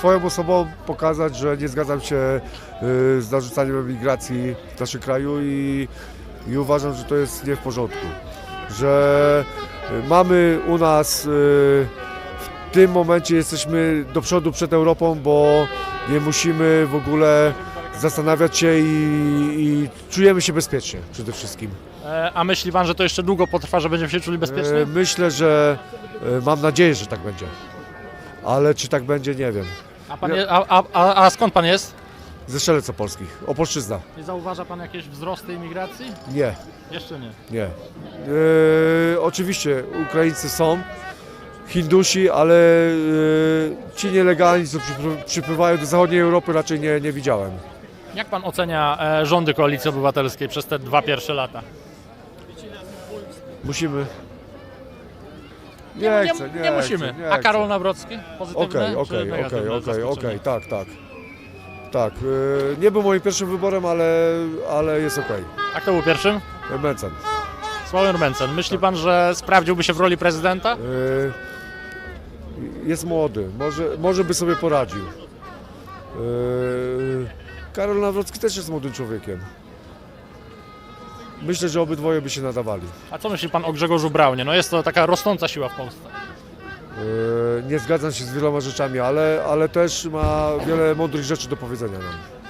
swoją osobą pokazać, że nie zgadzam się y, z narzucaniem emigracji w naszym kraju i, i uważam, że to jest nie w porządku. Że y, mamy u nas y, w tym momencie jesteśmy do przodu przed Europą, bo nie musimy w ogóle zastanawiać się i, i czujemy się bezpiecznie przede wszystkim. E, A myśli pan, że to jeszcze długo potrwa, że będziemy się czuli bezpiecznie? E, Myślę, że e, mam nadzieję, że tak będzie. Ale czy tak będzie, nie wiem. A, pan je, a, a, a, a skąd pan jest? Ze Strzelec Opolskich, Opolszczyzna. I zauważa pan jakieś wzrosty imigracji? Nie, Jeszcze nie. nie. E, oczywiście Ukraińcy są, Hindusi, ale e, ci nielegalni, co przypły- przypływają do zachodniej Europy, raczej nie, nie widziałem. Jak pan ocenia e, rządy Koalicji Obywatelskiej przez te dwa pierwsze lata? Musimy. Nie, nie, chcę, nie musimy. chcę, nie a Karol. Nawrocki? Okej, okej, okej, okej, okej, tak, tak. Tak, e, nie był moim pierwszym wyborem, ale, ale jest okej. A kto był pierwszym? Mencen. Sławomir Mencen. Myśli pan, że sprawdziłby się w roli prezydenta? E, Jest młody, może, może by sobie poradził. E, Karol Nawrocki też jest młodym człowiekiem. Myślę, że obydwoje by się nadawali. A co myśli pan o Grzegorzu Braunie? No jest to taka rosnąca siła w Polsce. E, Nie zgadzam się z wieloma rzeczami, ale, ale też ma wiele mądrych rzeczy do powiedzenia nam.